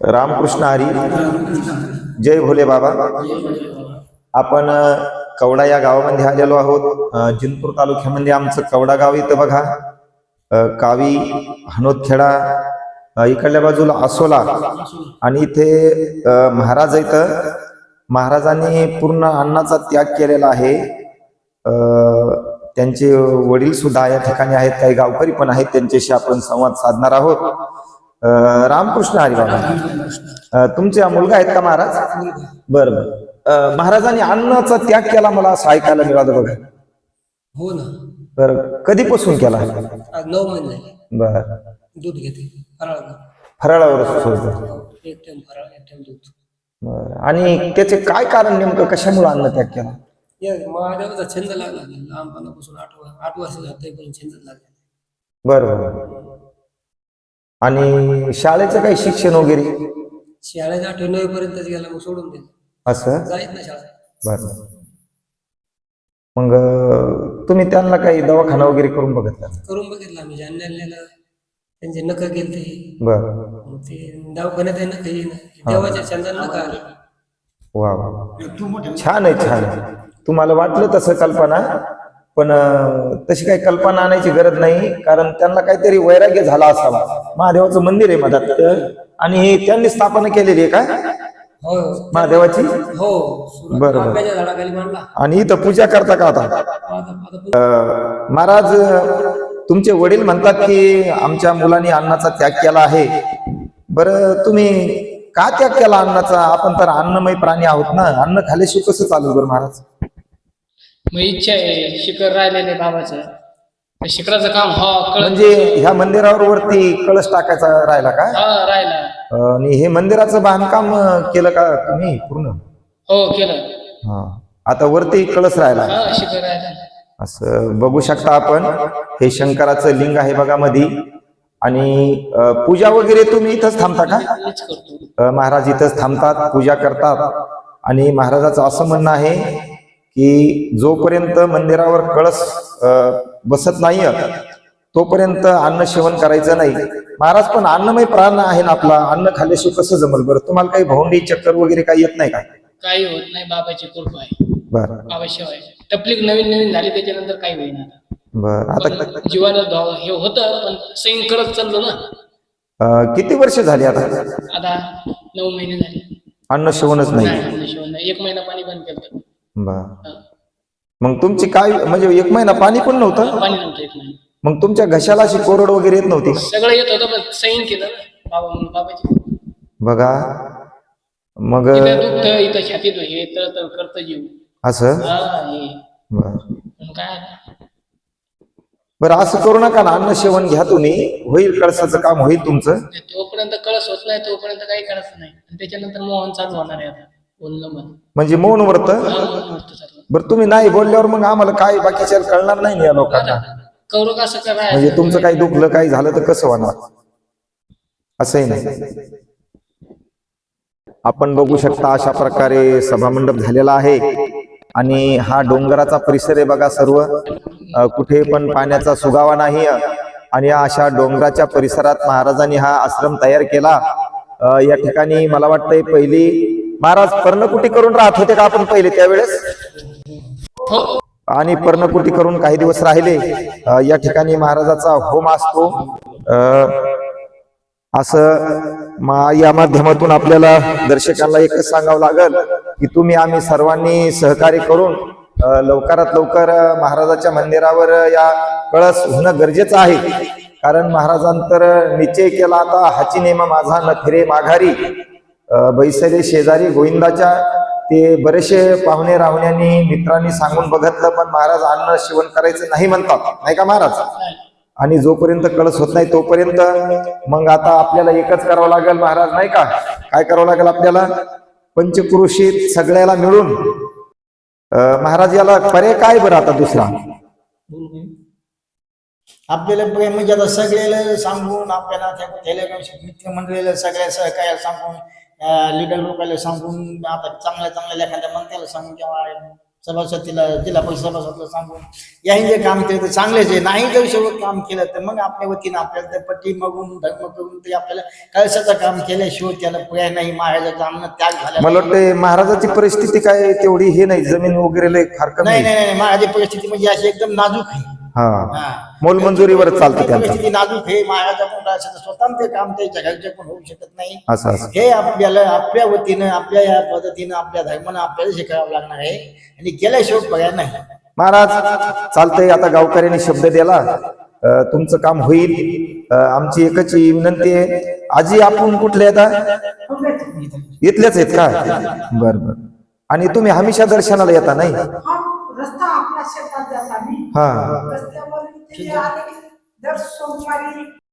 रामकृष्ण हरी। जय भोले बाबा। आपण कवडा या गावामध्ये आलेलो आहोत. जिंतूर तालुक्यामध्ये आमचं कवडा गाव इथं बघा. कावी हनोदखेडा इकडल्या बाजूला असोला आणि इथे महाराज इथं महाराजांनी पूर्ण अन्नाचा त्याग केलेला आहे. त्यांचे वडील सुद्धा या ठिकाणी आहेत. काही गावकरी पण आहेत. त्यांच्याशी आपण संवाद साधणार आहोत. रामकृष्ण हरी बाबा अ, तुमचे मुलगा आहेत का महाराज? बरं बरं. महाराजांनी अन्नाचा त्याग केला मला असं ऐकायला मिळालं बघा. हो ना. बरं कधीपासून केला? नऊ महिने बर. दूध घेते. फराळ फराळावर आणि त्याचे काय कारण नेमकं? कशामुळे अन्न त्याग केला? या महादेवाचा छंद लागला. लहानपणापासून आठ आठ वर्ष जाते छंद लागला. बरं बरं. आणि शाळेचं काही शिक्षण वगैरे? शाळेत आठवी नवी पर्यंतच गेला मग सोडून दिलं. असं? जायत ना शाळा बरं. मग तुम्ही त्यांना काही दवाखाना वगैरे करून बघितला? करून बघितलं आम्ही आणलेलं. त्यांचे नख गेलते. बरं. मग ते दवाखान्यात आहे नख येईन देवाच्या छंदाला नका आले. वा वा वा. छान आहे छान आहे. तुम्हाला वाटलं तसं कल्पना? पण तशी काही कल्पना आणायची गरज नाही कारण त्यांना काहीतरी वैराग्य झाला असावा. महादेवाचं मंदिर आहे मधात. आणि हे त्यांनी स्थापना केलेली आहे का? हो. महादेवाची? हो. सुरुवात बरं, बरं. आंब्याच्या झाडाखाली मांडला आणि इथं पूजा करता का आता? महाराज तुमचे वडील म्हणतात की आमच्या मुलांनी अन्नाचा त्याग केला आहे. बरं तुम्ही का त्याग केला अन्नाचा? आपण तर अन्नमय प्राणी आहोत ना. अन्न खाल्याशिवाय कसं चालू बरं महाराज? मग इच्छा आहे शिखर राहिलेले बाबाचं. तर शिखराचं काम हा म्हणजे ह्या मंदिरावर वरती कळस टाकायचा राहिला का? हा राहिला. आणि हे मंदिराचं बांधकाम अं, केलं का तुम्ही पूर्ण? हो केलं. हा. आता वरती कळस राहिला. हा शिखर राहिला. असं बघू शकता आपण. हे शंकराचं लिंग आहे बघा मधी. आणि अं, पूजा वगैरे तुम्ही इथंच थांबता का? हेच करतो. अं, महाराज इथंच थांबतात पूजा करतात. आणि महाराजाचं असं म्हणणं आहे की जोपर्यंत मंदिरावर कळस बसत नाही तोपर्यंत अन्न सेवन करायचं नाही. महाराज पण अन्नमय प्राण आहे ना आपला? अन्न खाल्ल्याशिवाय कसं जमल बरं? तुम्हाला काही भोंडी चक्कर वगैरे काही येत नाही का? काही होत नाही बाबाची कृपा आहे. बरं. बाबाशिवाय टपलीक नवीन नवीन झाली त्याच्यानंतर काही होईना बरं. आता पण जीवाला धाव हे होतं पण सैन करत चाललो ना. अं, किती वर्ष झाली आता? आता नऊ महिने झाले. अन्न सेवनच नाही. नाही. एक महिना पाणी बंद केलं. बर. मग तुमची काय म्हणजे एक महिना पाणी पण नव्हतं? पाणी नव्हतं एक महिना. मग तुमच्या घशाला अशी कोरड वगैरे येत नव्हती? सगळं येत होतं पण सैन केलं ना बाबा म्हणून बाबाची. बघा. मग इथं दुखत इथं छातीत हे तर तर करत जीव. असं? हा हे. बर. पण काय बरं असं करू नका ना अन्न सेवन घ्या तुम्ही. होईल कळसाचं काम होईल तुमचं. ते तोपर्यंत कळस होत नाही तोपर्यंत काही करायचं नाही. आणि त्याच्यानंतर मोहन चालू होणार आहे आता. म्हणजे मौन व्रत? बरं तुम्ही नाही बोलल्यावर मग आम्हाला काय बाकीच्या कळणार नाही या लोकांना? म्हणजे तुमचं काही दुखलं काही झालं तर कसं होणार? असंही नाही. आपण बघू शकता अशा प्रकारे सभामंडप झालेला आहे. आणि हा डोंगराचा परिसर आहे बघा सर्व. कुठे पण पाण्याचा सुगावा नाही. आणि अशा डोंगराच्या परिसरात महाराजांनी हा आश्रम तयार केला. या ठिकाणी मला वाटतंय पहिली महाराज पर्णकुटी करून राहत होते का आपण पहिले त्यावेळेस? हो. आणि पर्णकुटी करून काही दिवस राहिले या ठिकाणी महाराजाचा होम असतो. असं या माध्यमातून आपल्याला दर्शकांना एकच सांगावं लागल की तुम्ही आम्ही सर्वांनी सहकार्य करून लवकरात लवकर महाराजाच्या मंदिरावर या कळस होणं गरजेचं आहे. कारण महाराजांतर निश्चय केला आता हाची नेमा माझा न फिरे माघारी. बैसरे शेजारी गोविंदाच्या ते बरेचसे पाहुणे राहुण्यांनी मित्रांनी सांगून बघितलं पण महाराज अन्न शिवण करायचं नाही म्हणतात. नाही का महाराज? आणि जोपर्यंत कळस होत नाही तोपर्यंत मग आता आपल्याला एकच करावं लागेल महाराज नाही का? काय करावं लागेल आपल्याला? पंचक्रोशीत सगळ्याला मिळून. महाराज याला पर्याय काय बरं आता दुसरा? आपल्याला म्हणजे आता सगळ्याला सांगून आपल्याला त्या मंडळीला सगळ्या सहकार्याला सांगून लिडर लोकांना सांगून आता चांगल्या चांगल्या एखाद्या मंत्र्याला सांगून किंवा सभासदीला जिल्हा परिषद सभासदला सांगून यांनी जे काम केलं ते चांगलेच आहे नाही जर शेवट काम केलं तर मग आपल्या वतीनं आपल्याला ते पट्टी मागून धर्म करून ते आपल्याला कळसाचं काम केल्याशिवाय त्याला पर्याय नाही महाराजाचं अन्न त्याग झाला मला वाटतं महाराजाची परिस्थिती काय तेवढी हे नाही जमीन वगैरे फार कमी नाही. नाही नाही महाराजाची परिस्थिती म्हणजे अशी एकदम नाजूक आहे हा. हा. मोलमंजुरीवर चालतं त्यांचं. परिस्थिती नाजूक आहे. महाराजा पण असं स्वतः ते काम त्याच्या घरचे पण होऊ शकत नाही. असं असं. हे आपल्याला आपल्या वतीनं आपल्या या पद्धतीनं आपल्या धर्मानं आपल्याला शिकावं लागणार आहे. आणि केल्याशिवाय पर्याय नाही. महाराज चालतंय. आता गावकऱ्यांनी शब्द दिला. अं, तुमचं काम होईल. अं, आमची एकच विनंती आहे. आजी आपण कुठले आता? इथलेच आहेत का? बर बर. आणि तुम्ही हमेशा दर्शनाला येता नाही? हा रस्ता आपल्या शेतात जाता मी हा. रस्त्यावर ते आले की दर सोमवारी